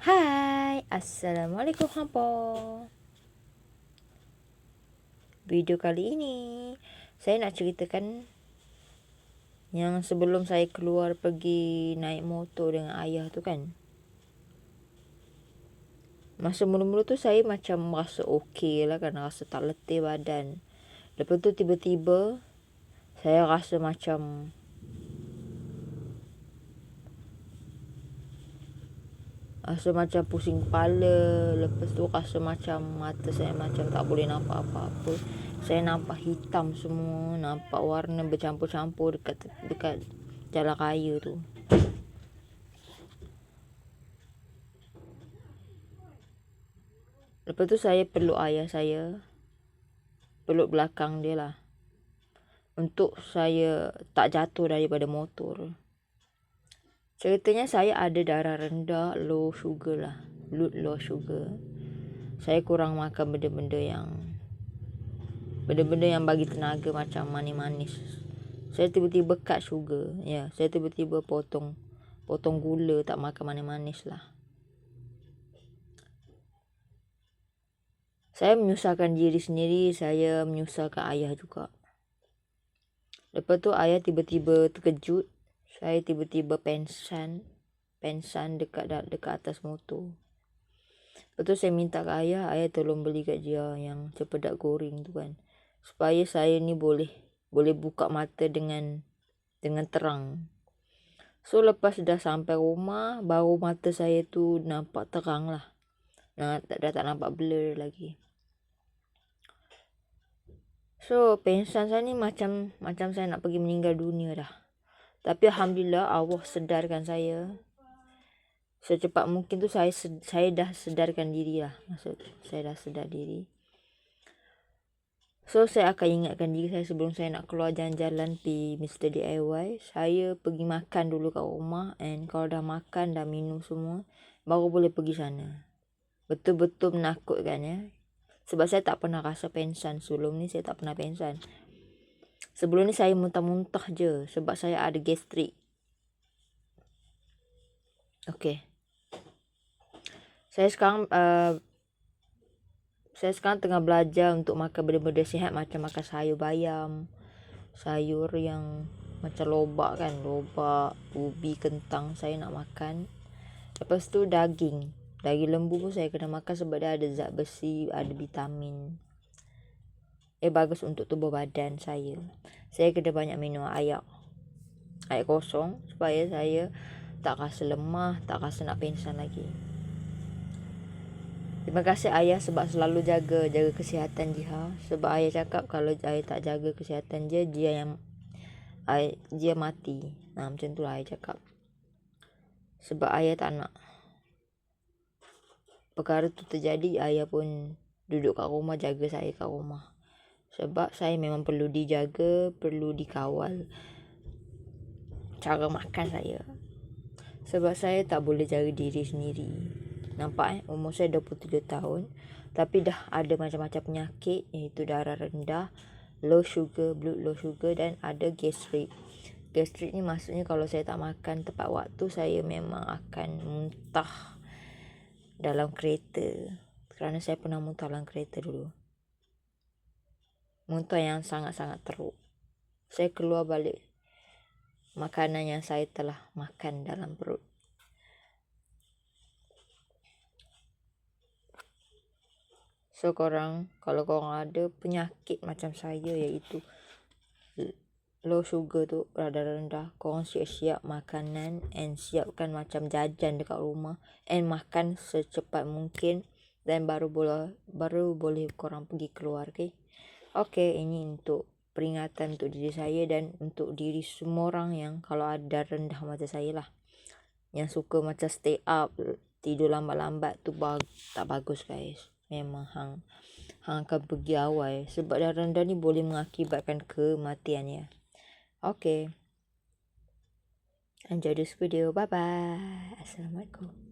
Hai, Assalamualaikum hampa. Video kali ini saya nak ceritakan yang sebelum saya keluar pergi naik motor dengan ayah tu kan. Masa mula-mula tu saya macam rasa okey lah kan rasa tak letih badan. Lepas tu tiba-tiba saya rasa macam Rasa macam pusing kepala Lepas tu rasa macam mata saya macam tak boleh nampak apa-apa. Saya nampak hitam semua Nampak warna bercampur-campur dekat dekat jalan raya tu. Lepas tu saya peluk ayah saya Peluk belakang dia lah. Untuk saya tak jatuh daripada motor Ceritanya saya ada darah rendah, low sugar lah. Blood low sugar. Saya kurang makan benda-benda yang benda-benda yang bagi tenaga macam manis-manis. Saya tiba-tiba cut sugar. Ya, saya tiba-tiba potong potong gula, tak makan manis-manis lah. Saya menyusahkan diri sendiri, saya menyusahkan ayah juga. Lepas tu ayah tiba-tiba terkejut saya tiba-tiba pensan pensan dekat dekat atas motor. Lepas saya minta ke ayah, ayah tolong beli kat dia yang cepedak goreng tu kan. Supaya saya ni boleh boleh buka mata dengan dengan terang. So lepas dah sampai rumah, baru mata saya tu nampak terang lah. Nah, dah, dah tak nampak blur lagi. So, pensan saya ni macam macam saya nak pergi meninggal dunia dah. Tapi alhamdulillah Allah sedarkan saya. Secepat mungkin tu saya saya dah sedarkan diri lah. Maksud saya dah sedar diri. So saya akan ingatkan diri saya sebelum saya nak keluar jalan-jalan pi Mr DIY, saya pergi makan dulu kat rumah and kalau dah makan dah minum semua baru boleh pergi sana. Betul-betul menakutkan ya. Sebab saya tak pernah rasa pensan sebelum ni saya tak pernah pensan. Sebelum ni saya muntah-muntah je sebab saya ada gastrik. Okey. Saya sekarang uh, saya sekarang tengah belajar untuk makan benda-benda sihat macam makan sayur bayam, sayur yang macam lobak kan, lobak, ubi, kentang saya nak makan. Lepas tu daging. Daging lembu pun saya kena makan sebab dia ada zat besi, ada vitamin eh bagus untuk tubuh badan saya. Saya kena banyak minum air. Air kosong supaya saya tak rasa lemah, tak rasa nak pingsan lagi. Terima kasih ayah sebab selalu jaga jaga kesihatan dia. Sebab ayah cakap kalau ayah tak jaga kesihatan dia, dia yang ayah, dia mati. Nah, macam tu lah ayah cakap. Sebab ayah tak nak perkara tu terjadi, ayah pun duduk kat rumah jaga saya kat rumah sebab saya memang perlu dijaga, perlu dikawal cara makan saya. Sebab saya tak boleh jaga diri sendiri. Nampak eh, umur saya 27 tahun. Tapi dah ada macam-macam penyakit iaitu darah rendah, low sugar, blood low sugar dan ada gastrik. Gastrik ni maksudnya kalau saya tak makan tepat waktu, saya memang akan muntah dalam kereta. Kerana saya pernah muntah dalam kereta dulu muntah yang sangat-sangat teruk. Saya keluar balik makanan yang saya telah makan dalam perut. So korang, kalau korang ada penyakit macam saya iaitu low sugar tu rada rendah, korang siap-siap makanan and siapkan macam jajan dekat rumah and makan secepat mungkin dan baru boleh baru boleh korang pergi keluar, okay? Okey, ini untuk peringatan untuk diri saya dan untuk diri semua orang yang kalau ada rendah macam saya lah. Yang suka macam stay up, tidur lambat-lambat tu bag- tak bagus guys. Memang hang hang akan pergi awal sebab dah rendah ni boleh mengakibatkan kematian ya. Okey. Enjoy this video. Bye bye. Assalamualaikum.